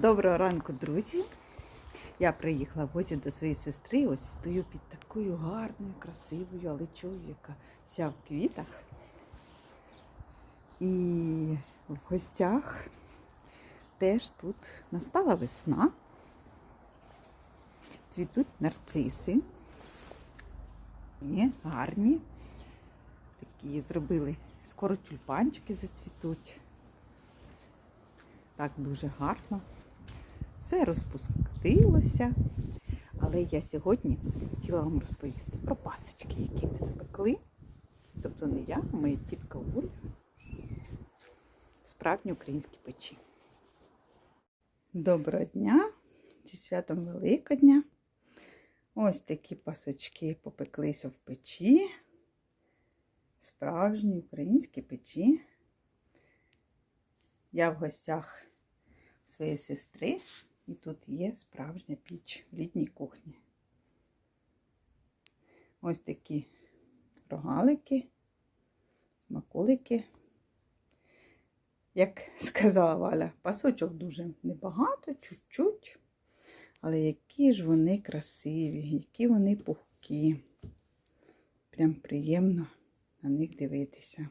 Доброго ранку, друзі. Я приїхала в гості до своєї сестри. Ось стою під такою гарною, красивою алечою, яка вся в квітах. І в гостях теж тут настала весна. Цвітуть нарциси. Є, гарні. Такі зробили. Скоро тюльпанчики зацвітуть. Так дуже гарно. Все розпустилося. Але я сьогодні хотіла вам розповісти про пасочки, які ми напекли. Тобто не я, а моя тітка Оля. Справжні українські печі. Доброго дня! Зі святом Великодня. Ось такі пасочки попеклися в печі. Справжні українські печі. Я в гостях своєї сестри, і тут є справжня піч в літній кухні. Ось такі рогалики, смаколики. Як сказала Валя, пасочок дуже небагато, чуть-чуть. Але які ж вони красиві, які вони пухкі. Прям приємно на них дивитися.